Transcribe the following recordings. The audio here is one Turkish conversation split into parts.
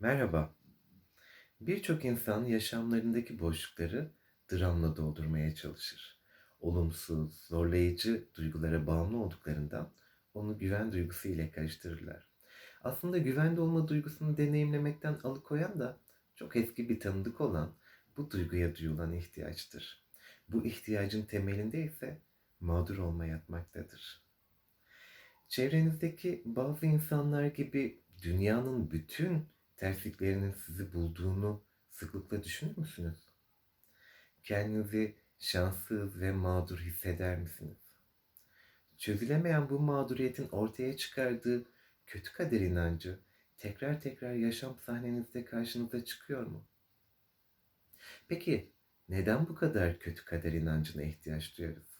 Merhaba. Birçok insan yaşamlarındaki boşlukları dramla doldurmaya çalışır. Olumsuz, zorlayıcı duygulara bağımlı olduklarından onu güven duygusu ile karıştırırlar. Aslında güvende olma duygusunu deneyimlemekten alıkoyan da çok eski bir tanıdık olan bu duyguya duyulan ihtiyaçtır. Bu ihtiyacın temelinde ise mağdur olma yatmaktadır. Çevrenizdeki bazı insanlar gibi dünyanın bütün tersliklerinin sizi bulduğunu sıklıkla düşünür müsünüz? Kendinizi şanssız ve mağdur hisseder misiniz? Çözülemeyen bu mağduriyetin ortaya çıkardığı kötü kader inancı tekrar tekrar yaşam sahnenizde karşınıza çıkıyor mu? Peki neden bu kadar kötü kader inancına ihtiyaç duyarız?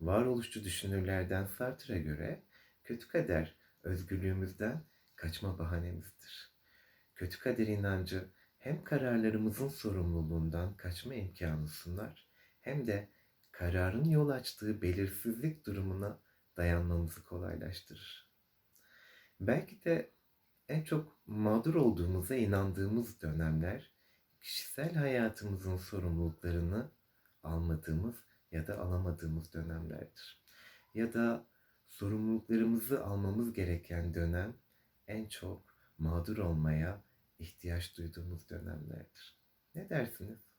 Varoluşçu düşünürlerden Sartre'a göre kötü kader özgürlüğümüzden kaçma bahanemizdir. Kötü kader inancı hem kararlarımızın sorumluluğundan kaçma imkanı sunar hem de kararın yol açtığı belirsizlik durumuna dayanmamızı kolaylaştırır. Belki de en çok mağdur olduğumuza inandığımız dönemler kişisel hayatımızın sorumluluklarını almadığımız ya da alamadığımız dönemlerdir. Ya da sorumluluklarımızı almamız gereken dönem en çok mağdur olmaya ihtiyaç duyduğumuz dönemlerdir. Ne dersiniz?